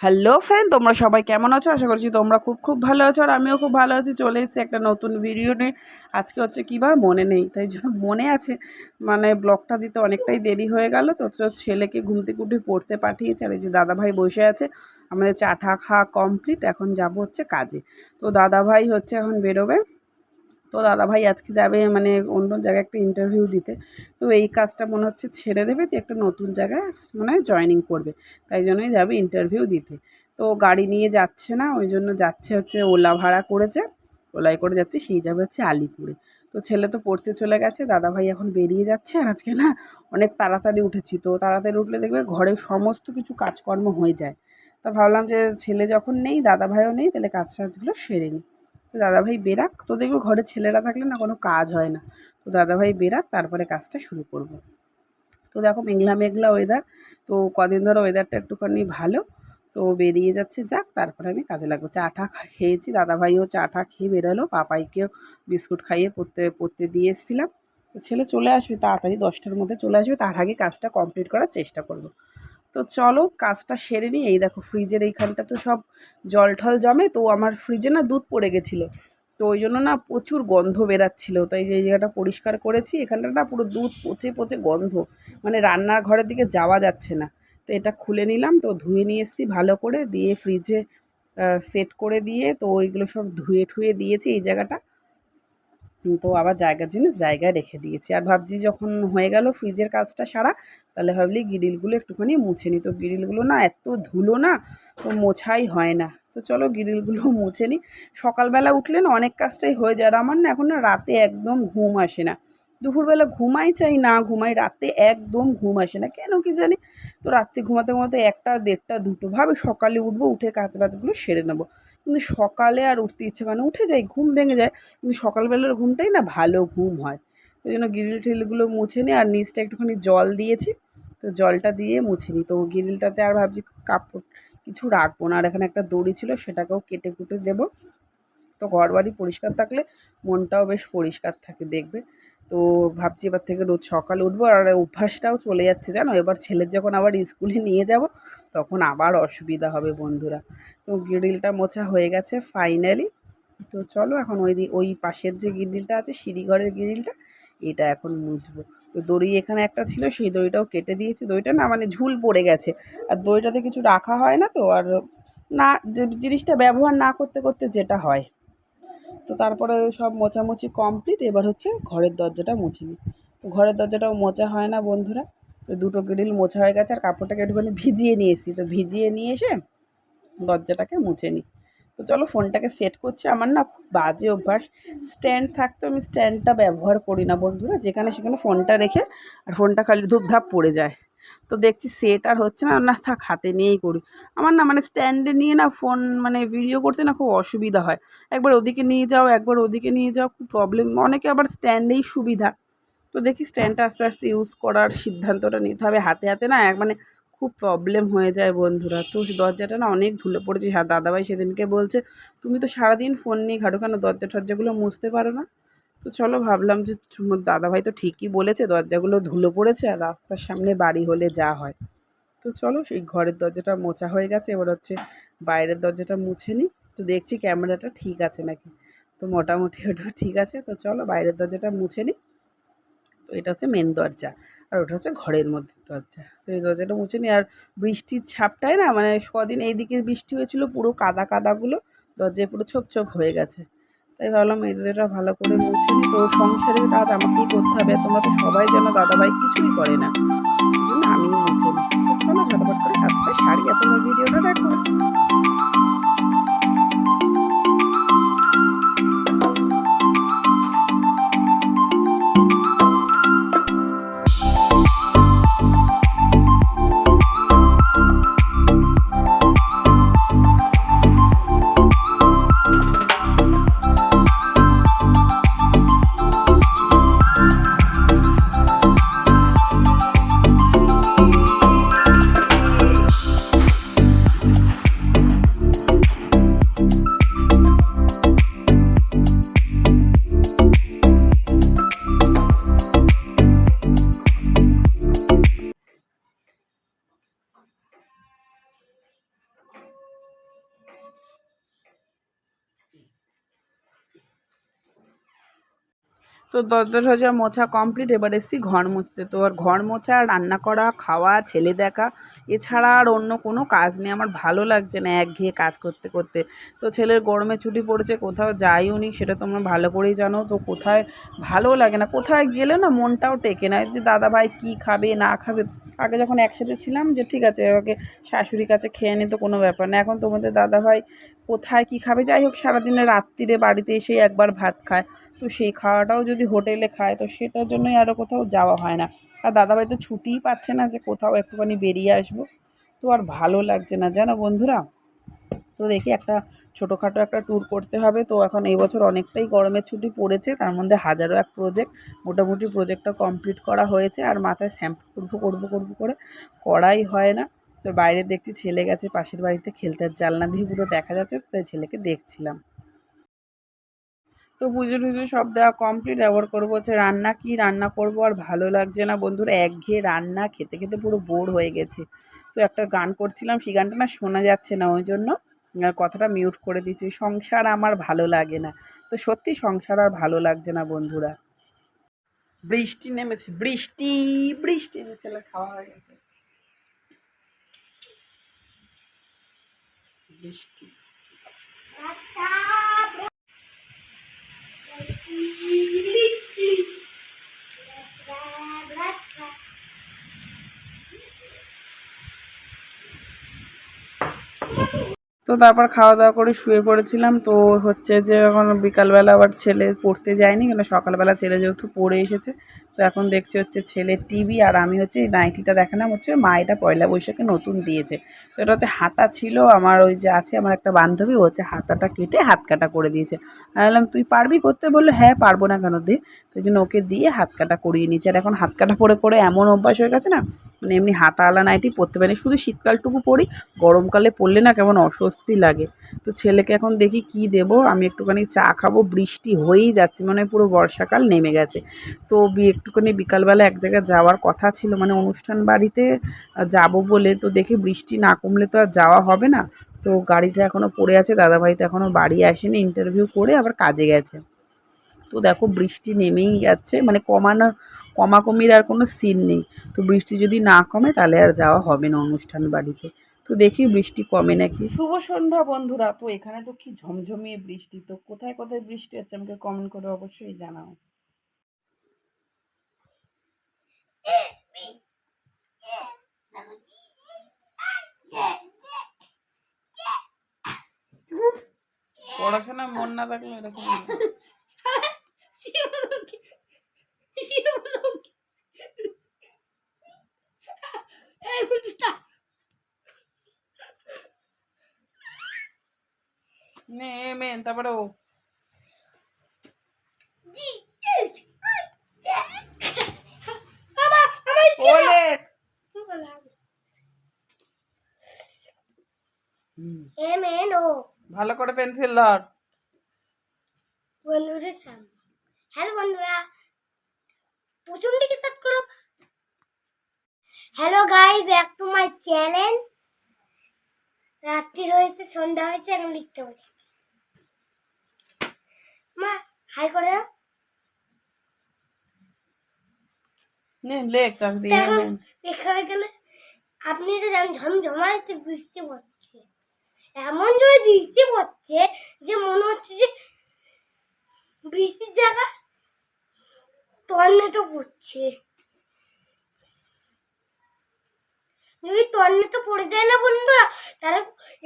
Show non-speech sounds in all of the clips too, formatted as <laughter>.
Hello friend তোমরা সবাই কেমন আছো? আশা করছি তোমরা খুব খুব ভালো আছো আর আমিও খুব ভালো আছি। চলে এসেছি একটা নতুন ভিডিও নিয়ে। আজকে হচ্ছে কী বার মনে নেই, তাই জন্য মনে আছে। মানে ব্লগটা দিতে অনেকটাই দেরি হয়ে গেল। তো তো ছেলেকে ঘুমতে কুটি পড়তে পাঠিয়েছে আর এই যে দাদাভাই বসে আছে। আমাদের চা ঠা খাওয়া কমপ্লিট এখন যাব হচ্ছে কাজে। তো দাদাভাই হচ্ছে এখন বেরোবে। তো দাদাভাই আজকে যাবে মানে অন্য জায়গায় একটা ইন্টারভিউ দিতে। তো এই কাজটা মনে হচ্ছে ছেড়ে দেবে তো একটা নতুন জায়গায় মানে জয়েনিং করবে। তাই জন্যই যাবে ইন্টারভিউ দিতে। তো গাড়ি নিয়ে যাচ্ছে না, ওই জন্য যাচ্ছে হচ্ছে ওলা ভাড়া করেছে। ওলাই করে যাচ্ছে, সেই যাবে হচ্ছে আলিপুরে। তো ছেলে তো পড়তে চলে গেছে, দাদাভাই এখন বেরিয়ে যাচ্ছে। আর আজকে না অনেক তাড়াতাড়ি উঠেছি। তো তাড়াতাড়ি উঠলে দেখবে ঘরের সমস্ত কিছু কাজকর্ম হয়ে যায়। তা ভাবলাম যে ছেলে যখন নেই, দাদাভাইও নেই, তাহলে কাজ টাজগুলো সেরে নিই দাদাভাই বেরাক, তো দেখব ঘরে ছেলেরা থাকলে না কোনো কাজ হয় না। তো দাদাভাই বেরাক, তারপরে কাজটা শুরু করব। তো দেখো মেঘলা মেঘলা ওয়েদার তো কদিন ধরে ওয়েদারটা একটুখানি ভালো, তো বেরিয়ে যাচ্ছে, যাক, তারপরে আমি কাজে লাগবো। চা টা খেয়েছি, দাদাভাইও চা টা খেয়ে বেরোলো, পাপাইকেও বিস্কুট খাইয়ে পড়তে পড়তে দিয়ে এসেছিলাম। ছেলে চলে আসবে, তাড়াতাড়ি দশটার মধ্যে চলে আসবে, তার আগে কাজটা কমপ্লিট করার চেষ্টা করব। তো চলো কাজটা সেরে নিই। এই দেখো ফ্রিজের এইখানটা তো সব জল ঠল জমে, তো আমার ফ্রিজে না দুধ পড়ে গেছিল। তো ওই জন্য না প্রচুর গন্ধ বেরাচ্ছিলো। তাই যে জায়গাটা পরিষ্কার করেছি, এখানটা না পুরো দুধ পচে পচে গন্ধ। মানে রান্নার ঘরের দিকে যাওয়া যাচ্ছে না। তো এটা খুলে নিলাম, তো ধুয়ে নিয়ে এসেছি ভালো করে। দিয়ে ফ্রিজে সেট করে দিয়ে তো ওইগুলো সব ধুয়ে ঠুয়ে দিয়েছি এই জায়গাটা। তো আবার জায়গার জিনিস জায়গায় রেখে দিয়েছি। আর ভাবছি যখন হয়ে গেল ফ্রিজের কাজটা সারা, তাহলে ভাবলি গ্রিলগুলো একটুখানি মুছে নিই তো গ্রিলগুলো না এত ধুলো না, তো মোছাই হয় না। তো চলো গ্রিলগুলো <laughs> মুছে নিই সকালবেলা উঠলে না অনেক কাজটাই হয়ে যায়। আর আমার না এখন না রাতে একদম ঘুম আসে না। দুপুরবেলা ঘুমাই চাই, না ঘুমাই, রাতে একদম ঘুম আসে না। কেন কি জানি? তো রাত্রে ঘুমাতে ঘুমাতে একটা, দেড়টা, দুটো ভাবে সকালে উঠবো, উঠে কাজ বাজগুলো সেরে নেব। কিন্তু সকালে আর উঠতে ইচ্ছে করে উঠে যাই, ঘুম ভেঙে যায়, কিন্তু সকালবেলার ঘুমটাই না ভালো ঘুম হয়। ওই জন্য গ্রিল টিলগুলো মুছে নিই আর নিচটা একটুখানি জল দিয়েছি। তো জলটা দিয়ে মুছে নিই তো গ্রিলটাতে আর ভাবছি কাপড় কিছু রাখব না। আর এখানে একটা দড়ি ছিল, সেটাকেও কেটে কুটে দেবো। তো ঘর বাড়ি পরিষ্কার থাকলে মনটাও বেশ পরিষ্কার থাকে দেখবে। তো ভাবছি এবার থেকে রোজ সকালে উঠবো আর অভ্যাসটাও চলে যাচ্ছে জানো? এবার ছেলের যখন আবার স্কুলে নিয়ে যাব, তখন আবার অসুবিধা হবে বন্ধুরা। তো গ্রিলটা মোছা হয়ে গেছে ফাইনালি। তো চলো এখন ওই ওই পাশের যে গ্রিলটা আছে, সিঁড়িঘরের গ্রিলটা, এটা এখন মুছবো। তো দড়ি এখানে একটা ছিল, সেই দড়িটাও কেটে দিয়েছি। দড়িটা না মানে ঝুল পড়ে গেছে। আর দড়িটাতে কিছু রাখা হয় না তো, আর না জিনিসটা ব্যবহার না করতে করতে যেটা হয়। তো তারপরে সব মোছামুছি কমপ্লিট, এবার হচ্ছে ঘরের দরজাটা মুছে নিই ঘরের দরজাটাও মোছা হয় না বন্ধুরা, তো দুটো গ্রিল মোছা হয়ে গেছে আর কাপড়টাকে একটুখানি ভিজিয়ে নিয়ে এসি তো ভিজিয়ে নিয়ে এসে দরজাটাকে মুছে নিই তো চলো ফোনটাকে সেট করছি, আমার না খুব বাজে অভ্যাস। স্ট্যান্ড থাকতো আমি স্ট্যান্ডটা ব্যবহার করি না বন্ধুরা, যেখানে সেখানে ফোনটা রেখে আর ফোনটা খালি ধূপধাপ পড়ে যায়। তো দেখছি সেট আর হচ্ছে না। না, থাক, হাতে নিয়েই করি। আমার না মানে স্ট্যান্ডে নিয়ে না ফোন মানে ভিডিও করতে না খুব অসুবিধা হয়। একবার ওদিকে নিয়ে যাও, একবার ওদিকে নিয়ে যাও, খুব প্রবলেম অনেকে আবার স্ট্যান্ডেই সুবিধা। তো দেখি স্ট্যান্ডটা আস্তে আস্তে ইউজ করার সিদ্ধান্তটা নিতে হবে। হাতে হাতে না, এক মানে খুব প্রবলেম হয়ে যায় বন্ধুরা। তো দরজাটা না অনেক ধুলে পড়েছে। দাদাভাই সেদিনকে বলছে, তুমি তো সারাদিন ফোন নিয়ে ঘাটো কেন? দরজা টরজাগুলো মুছতে পারো না? তো চলো ভাবলাম যে দাদাভাই তো ঠিকই বলেছে, দরজাগুলো ধুলো পড়েছে আর রাস্তার সামনে বাড়ি হলে যা হয়। তো চলো সেই ঘরের দরজাটা মোছা হয়ে গেছে, এবার হচ্ছে বাইরের দরজাটা মুছে নিই। তো দেখছি ক্যামেরাটা ঠিক আছে নাকি? তো মোটামুটি ওটা ঠিক আছে, তো চলো বাইরের দরজাটা মুছে নিই। তো এটা হচ্ছে মেন দরজা আর ওটা হচ্ছে ঘরের মধ্যে দরজা। তো এই দরজাটা মুছে নিই আর বৃষ্টির ছাপটায় না মানে কদিন এইদিকে বৃষ্টি হয়েছিল, পুরো কাদা কাদাগুলো দরজায় পুরো ছোপ ছোপ হয়ে গেছে। তাই ভাবলাম এই ভালো করে বলছি তো সংসারের কাজ আমাকেই করতে হবে? তোমরা তো সবাই যেন দাদাভাই কিছুই করে না। আমিও চলো ঝটপট করে কাজটা সারি ভিডিওটা দেখো। তো দরজা টরজা মোছা কমপ্লিট এবার এসেছি ঘর মুছতে। তো আর ঘর মোছা, রান্না করা, খাওয়া, ছেলে দেখা, এছাড়া আর অন্য কোনো কাজ নেই। আমার ভালো লাগছে না একঘেয়ে কাজ করতে করতে। তো ছেলের গরমে ছুটি পড়েছে, কোথাও যাইও নি, সেটা তোমরা ভালো করেই জানো। তো কোথায় ভালো লাগে না, কোথায় গেলে না মনটাও টেকে না। যে দাদা ভাই কী খাবে, না খাবে, আগে যখন একসাথে ছিলাম যে ঠিক আছে, ওকে শাশুড়ির কাছে খেয়ে নিতে কোনো ব্যাপার না। এখন তোমাদের দাদা ভাই কোথায় কী খাবে? যাই হোক সারাদিনে রাত্রিরে বাড়িতে এসে একবার ভাত খায়। তো সেই খাওয়াটাও যদি হোটেলে খায়, তো সেটার জন্যই আরও কোথাও যাওয়া হয় না। আর দাদাভাই তো ছুটিই পাচ্ছে না যে কোথাও একটুখানি বেরিয়ে আসব। তো আর ভালো লাগছে না। জানো বন্ধুরা, তো দেখি একটা ছোটোখাটো একটা ট্যুর করতে হবে। তো এখন এই বছর অনেকটাই গরমের ছুটি পড়েছে, তার মধ্যে হাজারো এক প্রজেক্ট মোটামুটি প্রজেক্টটা কমপ্লিট করা হয়েছে আর মাথায় শ্যাম্পু করব করব করব করে করাই হয় না। তো বাইরে দেখছি ছেলে গেছে পাশের বাড়িতে, খেলতে জানলা দিয়ে পুরো দেখা যাচ্ছে, তো তাই ছেলেকে দেখছিলাম। তো পুজো টুজো সব দেওয়া কমপ্লিট আবার করব হচ্ছে রান্না, কি রান্না করব আর ভালো লাগছে না। বন্ধুরা একঘেয়ে রান্না, খেতে খেতে পুরো বোর হয়ে গেছে। তো একটা গান করছিলাম, সেই গানটা না শোনা যাচ্ছে না, ওই জন্য কথাটা মিউট করে দিচ্ছি। সংসার আমার ভালো লাগে না। তো সত্যি সংসার আর ভালো লাগছে না, বন্ধুরা। বৃষ্টি নেমেছে, বৃষ্টি বৃষ্টি ছেলে খাওয়া হয়ে গেছে। বৃষ্টি। Thank you. তো তারপর খাওয়া দাওয়া করে শুয়ে পড়েছিলাম। তো হচ্ছে যে এখন বিকালবেলা আবার ছেলে পড়তে যায়নি, কেন সকালবেলা ছেলে যেহেতু পড়ে এসেছে, তো এখন দেখছি হচ্ছে ছেলের টিভি আর আমি হচ্ছে এই নাইটিটা দেখালাম, হচ্ছে মা এটা পয়লা বৈশাখে নতুন দিয়েছে। তো এটা হচ্ছে হাতা ছিল, আমার ওই যে আছে, আমার একটা বান্ধবী, ও হচ্ছে হাতাটা কেটে হাত কাটা করে দিয়েছে। আমি বললাম তুই পারবি করতে? বলল হ্যাঁ পারব না কেন দে। তো জন্য ওকে দিয়ে হাত কাটা করিয়ে নিচ্ছে আর এখন হাত কাটা পরে পরে এমন অভ্যাস হয়ে গেছে না মানে এমনি হাতাওয়ালা নাইটি পরতে পারি শুধু শীতকালটুকু পরি, গরমকালে পরলে না কেমন অস্বস্তি লাগে। তো ছেলেকে এখন দেখি কি দেব? আমি একটুখানি চা খাব। বৃষ্টি হয়েই যাচ্ছে মানে পুরো বর্ষাকাল নেমে গেছে। তো একটুখানি বিকালবেলা এক জায়গায় যাওয়ার কথা ছিল মানে অনুষ্ঠান বাড়িতে যাব বলে। তো দেখি বৃষ্টি না কমলে তো আর যাওয়া হবে না। তো গাড়িটা এখনও পড়ে আছে, দাদাভাই তো এখনও বাড়ি আসেনি ইন্টারভিউ করে আবার কাজে গেছে। তো দেখো বৃষ্টি নেমেই যাচ্ছে মানে কমানো, কমাকমির আর কোনো সিন নেই। তো বৃষ্টি যদি না কমে তাহলে আর যাওয়া হবে না অনুষ্ঠান বাড়িতে। তো দেখি বৃষ্টি কমে নাকি। শুভ সন্ধ্যা বন্ধুরা, তো এখানে তো কি ঝমঝমিয়ে বৃষ্টি, তো কোথায় কোথায় বৃষ্টি হচ্ছে আমাকে কমেন্ট করে অবশ্যই জানাও। পড়াশোনা মন না থাকলে এরকম নে মেন তারপরে ও। ভালো করে পেন্সিল ধর। বন্ধুদের সামনে। হ্যালো বন্ধুরা প্রথম দিকে স্টার্ট করো। Hello guys back to my channel রাত্রি হয়েছে সন্ধ্যা হয়েছে এখন লিখতে হবে মা হাই করে নে লেখ তাক দিয়ে এখন গেলে আপনি তো জানেন ঝমঝমাইতে বৃষ্টি পড়ছে। এমন জোরে বৃষ্টি পড়ছে যে মনে হচ্ছে যে বৃষ্টির জায়গা টর্নেটো পড়ছে। যদি টর্নেটো পড়ে যায় না বন্ধুরা তাহলে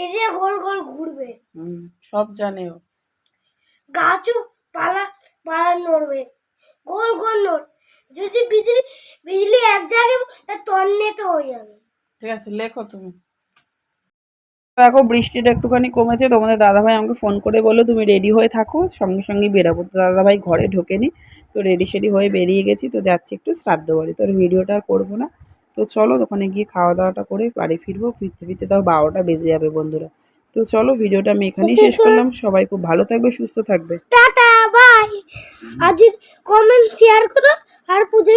এরিয়া গোল গোল ঘুরবে। সব জানে গাছও পালা পালা নড়বে। গোল গোল নড়। যদি বিজলি বিজলি এক জায়গায় তা টর্নেটো হয়ে যাবে। ঠিক আছে, লেখো তুমি। দেখো, বৃষ্টিটা একটুখানি কমেছে। তোমাদের দাদাভাই আমাকে ফোন করে বলল, তুমি রেডি হয়ে থাকো, সঙ্গে সঙ্গে বেরাবো। তো দাদাভাই ঘরে ঢোকেনি। তো রেডি সেডি হয়ে বেরিয়ে গেছি। তো যাচ্ছি একটু শ্রাদ্ধ বাড়ি। তো ভিডিওটা আর করব না। তো চলো, ওখানে গিয়ে খাওয়া দাওয়াটা করে বাড়ি ফিরবো। ফিরতে ফিরতে তাও বারোটা বেজে যাবে বন্ধুরা। তো চলো ভিডিওটা আমি এখানেই শেষ করলাম। সবাই খুব ভালো থাকবে সুস্থ থাকবে। টাটা বাই আজ কমেন্ট শেয়ার করো আর পুজো